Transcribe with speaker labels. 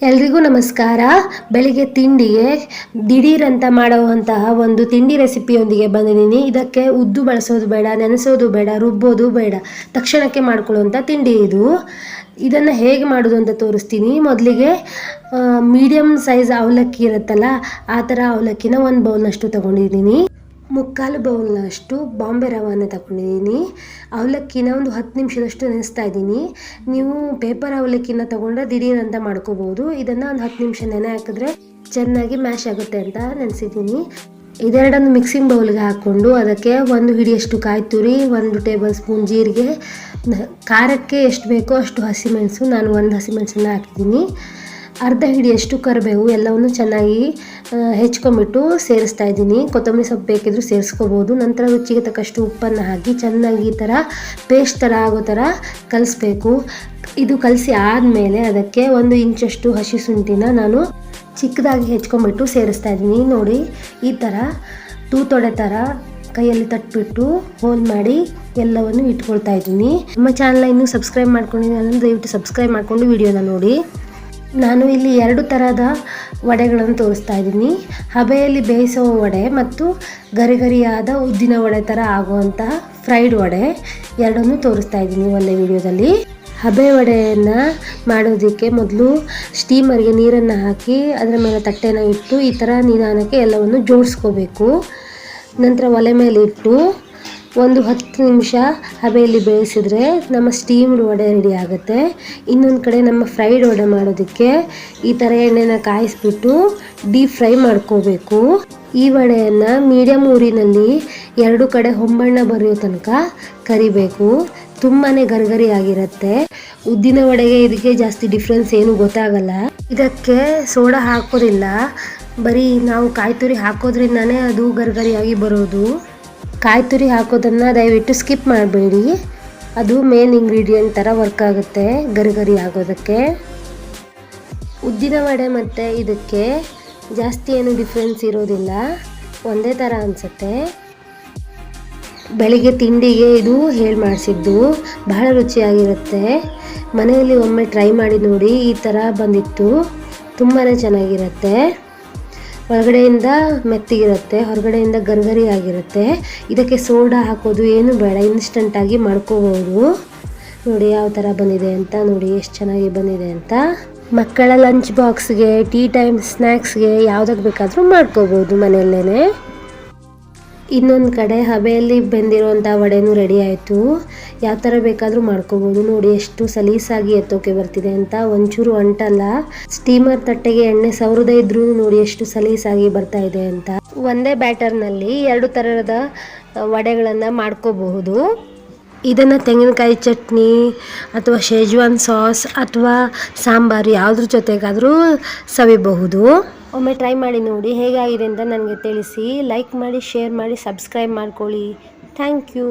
Speaker 1: ಎಲ್ರಿಗೂ ನಮಸ್ಕಾರ. ಬೆಳಿಗ್ಗೆ ತಿಂಡಿಗೆ ದಿಢೀರ್ ಅಂತ ಮಾಡುವಂತಹ ಒಂದು ತಿಂಡಿ ರೆಸಿಪಿಯೊಂದಿಗೆ ಬಂದಿದ್ದೀನಿ. ಇದಕ್ಕೆ ಉದ್ದು ಬಳಸೋದು ಬೇಡ, ನೆನೆಸೋದು ಬೇಡ, ರುಬ್ಬೋದು ಬೇಡ. ತಕ್ಷಣಕ್ಕೆ ಮಾಡ್ಕೊಳ್ಳುವಂಥ ತಿಂಡಿ ಇದು. ಇದನ್ನು ಹೇಗೆ ಮಾಡೋದು ಅಂತ ತೋರಿಸ್ತೀನಿ. ಮೊದಲಿಗೆ ಮೀಡಿಯಮ್ ಸೈಜ್ ಅವಲಕ್ಕಿ ಇರುತ್ತಲ್ಲ, ಆ ಥರ ಅವಲಕ್ಕಿನ ಒಂದು ಬೌಲ್ನಷ್ಟು ತೊಗೊಂಡಿದ್ದೀನಿ. ಮುಕ್ಕಾಲು ಬೌಲ್ನಷ್ಟು ಬಾಂಬೆ ರವಾನ ತಗೊಂಡಿದ್ದೀನಿ. ಅವಲಕ್ಕಿನ ಒಂದು ಹತ್ತು ನಿಮಿಷದಷ್ಟು ನೆನೆಸ್ತಾ ಇದ್ದೀನಿ. ನೀವು ಪೇಪರ್ ಅವಲಕ್ಕಿನ ತಗೊಂಡ್ರೆ ದಿಢೀರ್ ಅಂತ ಮಾಡ್ಕೋಬೋದು ಇದನ್ನು ಒಂದು ಹತ್ತು ನಿಮಿಷ ನೆನೆ ಹಾಕಿದ್ರೆ ಚೆನ್ನಾಗಿ ಮ್ಯಾಶ್ ಆಗುತ್ತೆ ಅಂತ ನೆನೆಸಿದ್ದೀನಿ. ಇದೆರಡನ್ನು ಮಿಕ್ಸಿಂಗ್ ಬೌಲ್ಗೆ ಹಾಕ್ಕೊಂಡು ಅದಕ್ಕೆ ಒಂದು ಹಿಡಿಯಷ್ಟು ಕಾಯಿ ತುರಿ, ಒಂದು ಟೇಬಲ್ ಸ್ಪೂನ್ ಜೀರಿಗೆ ಖಾರಕ್ಕೆ ಎಷ್ಟು ಬೇಕೋ ಅಷ್ಟು ಹಸಿಮೆಣಸು ನಾನು ಒಂದು ಹಸಿಮೆಣಸನ್ನ ಹಾಕಿದ್ದೀನಿ. ಅರ್ಧ ಹಿಡಿಯಷ್ಟು ಕರಿಬೇವು ಎಲ್ಲವನ್ನು ಚೆನ್ನಾಗಿ ಹೆಚ್ಕೊಂಬಿಟ್ಟು ಸೇರಿಸ್ತಾ ಇದ್ದೀನಿ. ಕೊತ್ತಂಬರಿ ಸೊಪ್ಪು ಬೇಕಿದ್ರೂ ಸೇರಿಸ್ಕೋಬೋದು. ನಂತರ ರುಚಿಗೆ ತಕ್ಕಷ್ಟು ಉಪ್ಪನ್ನು ಹಾಕಿ ಚೆನ್ನಾಗಿ ಈ ಥರ ಪೇಸ್ಟ್ ಥರ ಆಗೋ ಥರ ಕಲಿಸ್ಬೇಕು. ಇದು ಕಲಸಿ ಆದಮೇಲೆ ಅದಕ್ಕೆ ಒಂದು ಇಂಚಷ್ಟು ಹಸಿ ಶುಂಠಿನ ನಾನು ಚಿಕ್ಕದಾಗಿ ಹೆಚ್ಕೊಂಬಿಟ್ಟು ಸೇರಿಸ್ತಾ ಇದ್ದೀನಿ. ನೋಡಿ, ಈ ಥರ ತೂತೊಡೆ ಥರ ಕೈಯಲ್ಲಿ ತಟ್ಬಿಟ್ಟು ಹೋಲ್ ಮಾಡಿ ಎಲ್ಲವನ್ನು ಇಟ್ಕೊಳ್ತಾ ಇದ್ದೀನಿ. ನಮ್ಮ ಚಾನಲ್ನ ಇನ್ನೂ ಸಬ್ಸ್ಕ್ರೈಬ್ ಮಾಡ್ಕೊಂಡಿದ್ದೀನಿ ದಯವಿಟ್ಟು ಸಬ್ಸ್ಕ್ರೈಬ್ ಮಾಡಿಕೊಂಡು ವಿಡಿಯೋನ ನೋಡಿ. ನಾನು ಇಲ್ಲಿ ಎರಡು ಥರದ ವಡೆಗಳನ್ನು ತೋರಿಸ್ತಾ ಇದ್ದೀನಿ. ಹಬೆಯಲ್ಲಿ ಬೇಯಿಸೋ ವಡೆ ಮತ್ತು ಗರಿಗರಿಯಾದ ಉದ್ದಿನ ವಡೆ ಥರ ಆಗುವಂತಹ ಫ್ರೈಡ್ ವಡೆ ಎರಡನ್ನೂ ತೋರಿಸ್ತಾ ಇದ್ದೀನಿ ಒಂದೇ ವಿಡಿಯೋದಲ್ಲಿ. ಹಬೆ ವಡೆಯನ್ನು ಮಾಡೋದಕ್ಕೆ ಮೊದಲು ಸ್ಟೀಮರ್ಗೆ ನೀರನ್ನು ಹಾಕಿ ಅದರ ಮೇಲೆ ತಟ್ಟೆನ ಇಟ್ಟು ಈ ಥರ ನಿಧಾನಕ್ಕೆ ಎಲ್ಲವನ್ನು ಜೋಡಿಸ್ಕೋಬೇಕು. ನಂತರ ಒಲೆ ಮೇಲೆ ಇಟ್ಟು ಒಂದು ಹತ್ತು ನಿಮಿಷ ಹಬೆಯಲ್ಲಿ ಬೇಯಿಸಿದ್ರೆ ನಮ್ಮ ಸ್ಟೀಮ್ಡ್ ವಡೆ ರೆಡಿ ಆಗುತ್ತೆ. ಇನ್ನೊಂದು ಕಡೆ ನಮ್ಮ ಫ್ರೈಡ್ ವಡೆ ಮಾಡೋದಕ್ಕೆ ಈ ಥರ ಎಣ್ಣೆನ ಕಾಯಿಸ್ಬಿಟ್ಟು ಡೀಪ್ ಫ್ರೈ ಮಾಡ್ಕೋಬೇಕು. ಈ ವಡೆಯನ್ನು ಮೀಡಿಯಮ್ ಊರಿನಲ್ಲಿ ಎರಡು ಕಡೆ ಹೊಂಬಣ್ಣ ಬರೆಯೋ ತನಕ ಕರಿಬೇಕು. ತುಂಬಾ ಗರಗರಿ ಆಗಿರುತ್ತೆ. ಉದ್ದಿನ ವಡೆಗೆ ಇದಕ್ಕೆ ಜಾಸ್ತಿ ಡಿಫ್ರೆನ್ಸ್ ಏನು ಗೊತ್ತಾಗಲ್ಲ. ಇದಕ್ಕೆ ಸೋಡಾ ಹಾಕೋದಿಲ್ಲ. ಬರೀ ನಾವು ಕಾಯಿ ತುರಿ ಹಾಕೋದ್ರಿಂದನೇ ಅದು ಗರ್ಗರಿಯಾಗಿ ಬರೋದು. ಕಾಯಿ ತುರಿ ಹಾಕೋದನ್ನು ದಯವಿಟ್ಟು ಸ್ಕಿಪ್ ಮಾಡಬೇಡಿ. ಅದು ಮೇನ್ ಇಂಗ್ರೀಡಿಯೆಂಟ್ ಥರ ವರ್ಕ್ ಆಗುತ್ತೆ ಗರಿ ಗರಿ ಆಗೋದಕ್ಕೆ. ಉದ್ದಿನ ವಡೆ ಮತ್ತು ಇದಕ್ಕೆ ಜಾಸ್ತಿ ಏನು ಡಿಫ್ರೆನ್ಸ್ ಇರೋದಿಲ್ಲ. ಒಂದೇ ಥರ ಅನಿಸುತ್ತೆ. ಬೆಳಿಗ್ಗೆ ತಿಂಡಿಗೆ ಇದು ಹೇಳಿ ಮಾಡಿಸಿದ್ದು. ಬಹಳ ರುಚಿಯಾಗಿರುತ್ತೆ. ಮನೆಯಲ್ಲಿ ಒಮ್ಮೆ ಟ್ರೈ ಮಾಡಿ ನೋಡಿ ಈ ಥರ ಬಂದಿತ್ತು. ತುಂಬಾ ಚೆನ್ನಾಗಿರುತ್ತೆ. ಒಳಗಡೆಯಿಂದ ಮೆತ್ತಿಗಿರುತ್ತೆ, ಹೊರಗಡೆಯಿಂದ ಗರ್ಗರಿ ಆಗಿರುತ್ತೆ ಇದಕ್ಕೆ ಸೋಡಾ ಹಾಕೋದು ಏನು ಬೇಡ ಇನ್ಸ್ಟಂಟಾಗಿ ಮಾಡ್ಕೋಬೋದು. ನೋಡಿ ಯಾವ ಥರ ಬಂದಿದೆ ಅಂತ, ನೋಡಿ ಎಷ್ಟು ಚೆನ್ನಾಗಿ ಬಂದಿದೆ ಅಂತ. ಮಕ್ಕಳ ಲಂಚ್ ಬಾಕ್ಸ್ಗೆ ಟೀ ಟೈಮ್ ಸ್ನ್ಯಾಕ್ಸ್ಗೆ ಯಾವುದಕ್ಕೆ ಬೇಕಾದರೂ ಮಾಡ್ಕೋಬೋದು ಮನೆಯಲ್ಲೇ ಇನ್ನೊಂದು ಕಡೆ ಹಬೆಯಲ್ಲಿ ಬೆಂದಿರುವಂಥ ವಡೆನೂ ರೆಡಿ ಆಯಿತು. ಯಾವ ಥರ ಬೇಕಾದರೂ ಮಾಡ್ಕೋಬೋದು. ನೋಡಿ ಎಷ್ಟು ಸಲೀಸಾಗಿ ಎತ್ತೋಕೆ ಬರ್ತಿದೆ ಅಂತ. ಒಂಚೂರು ಅಂಟಲ್ಲ. ಸ್ಟೀಮರ್ ತಟ್ಟೆಗೆ ಎಣ್ಣೆ ಸೌರದ ಇದ್ರೂ ನೋಡಿ ಎಷ್ಟು ಸಲೀಸಾಗಿ ಬರ್ತಾ ಇದೆ ಅಂತ. ಒಂದೇ ಬ್ಯಾಟರ್ನಲ್ಲಿ ಎರಡು ಥರದ ವಡೆಗಳನ್ನು ಮಾಡ್ಕೋಬಹುದು. ಇದನ್ನು ತೆಂಗಿನಕಾಯಿ ಚಟ್ನಿ ಅಥವಾ ಶೇಜ್ವಾನ್ ಸಾಸ್ ಅಥವಾ ಸಾಂಬಾರು ಯಾವುದ್ರ ಜೊತೆಗಾದರೂ ಸವಿಬಹುದು. ಒಮ್ಮೆ ಟ್ರೈ ಮಾಡಿ ನೋಡಿ ಹೇಗಾಗಿದೆ ಅಂತ ನನಗೆ ತಿಳಿಸಿ ಲೈಕ್ ಮಾಡಿ ಶೇರ್ ಮಾಡಿ ಸಬ್ಸ್ಕ್ರೈಬ್ ಮಾಡ್ಕೊಳ್ಳಿ. Thank you